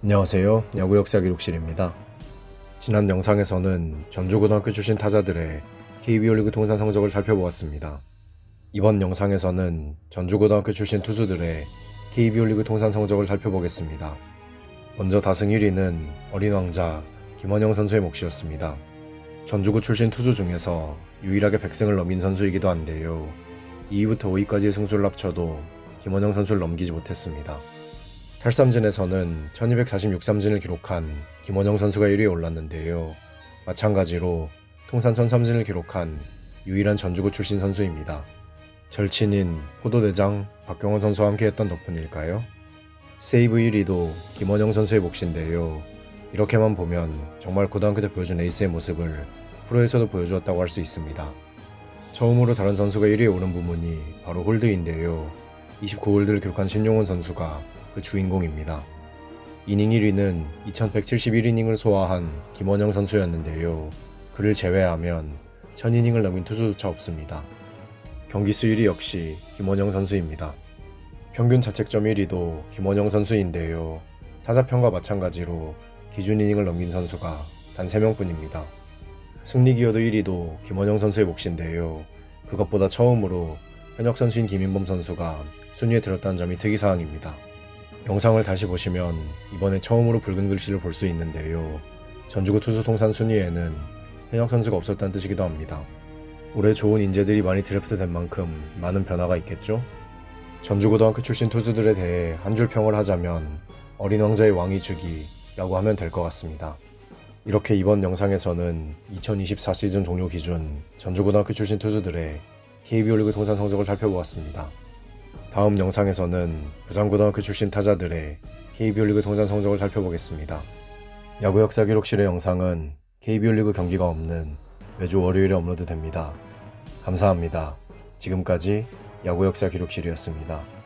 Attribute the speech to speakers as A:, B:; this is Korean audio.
A: 안녕하세요. 야구 역사 기록실입니다. 지난 영상에서는 전주고등학교 출신 타자들의 KBO 리그 통산 성적을 살펴보았습니다. 이번 영상에서는 전주고등학교 출신 투수들의 KBO 리그 통산 성적을 살펴보겠습니다. 먼저 다승 1위는 어린 왕자 김원영 선수의 몫이었습니다. 전주구 출신 투수 중에서 유일하게 100승을 넘긴 선수이기도 한데요. 2위부터 5위까지의 승수를 합쳐도 김원영 선수를 넘기지 못했습니다. 탈삼진에서는 1246삼진을 기록한 김원영 선수가 1위에 올랐는데요. 마찬가지로 통산 1003진을 기록한 유일한 전주구 출신 선수입니다. 절친인 포도대장 박경원 선수와 함께했던 덕분일까요? 세이브 1위도 김원영 선수의 몫인데요. 이렇게만 보면 정말 고등학교 때 보여준 에이스의 모습을 프로에서도 보여주었다고 할 수 있습니다. 처음으로 다른 선수가 1위에 오른 부분이 바로 홀드인데요. 29홀드를 기록한 신용훈 선수가 그 주인공입니다. 이닝 1위는 2171이닝을 소화한 김원영 선수였는데요. 그를 제외하면 1000이닝을 넘긴 투수조차 없습니다. 경기수 1위 역시 김원영 선수입니다. 평균 자책점 1위도 김원영 선수인데요. 타자평과 마찬가지로 기준 이닝을 넘긴 선수가 단 3명뿐입니다. 승리 기여도 1위도 김원영 선수의 몫인데요. 그것보다 처음으로 현역 선수인 김인범 선수가 순위에 들었다는 점이 특이사항입니다. 영상을 다시 보시면 이번에 처음으로 붉은 글씨를 볼 수 있는데요. 전주구 투수 통산 순위에는 현역 선수가 없었다는 뜻이기도 합니다. 올해 좋은 인재들이 많이 드래프트된 만큼 많은 변화가 있겠죠? 전주고등학교 출신 투수들에 대해 한 줄 평을 하자면 어린 왕자의 왕이 주기라고 하면 될 것 같습니다. 이렇게 이번 영상에서는 2024 시즌 종료 기준 전주고등학교 출신 투수들의 KBO 리그 통산 성적을 살펴보았습니다. 다음 영상에서는 부산고등학교 출신 타자들의 KBO 리그 통산 성적을 살펴보겠습니다. 야구 역사 기록실의 영상은 KBO 리그 경기가 없는 매주 월요일에 업로드됩니다. 감사합니다. 지금까지 야구 역사 기록실이었습니다.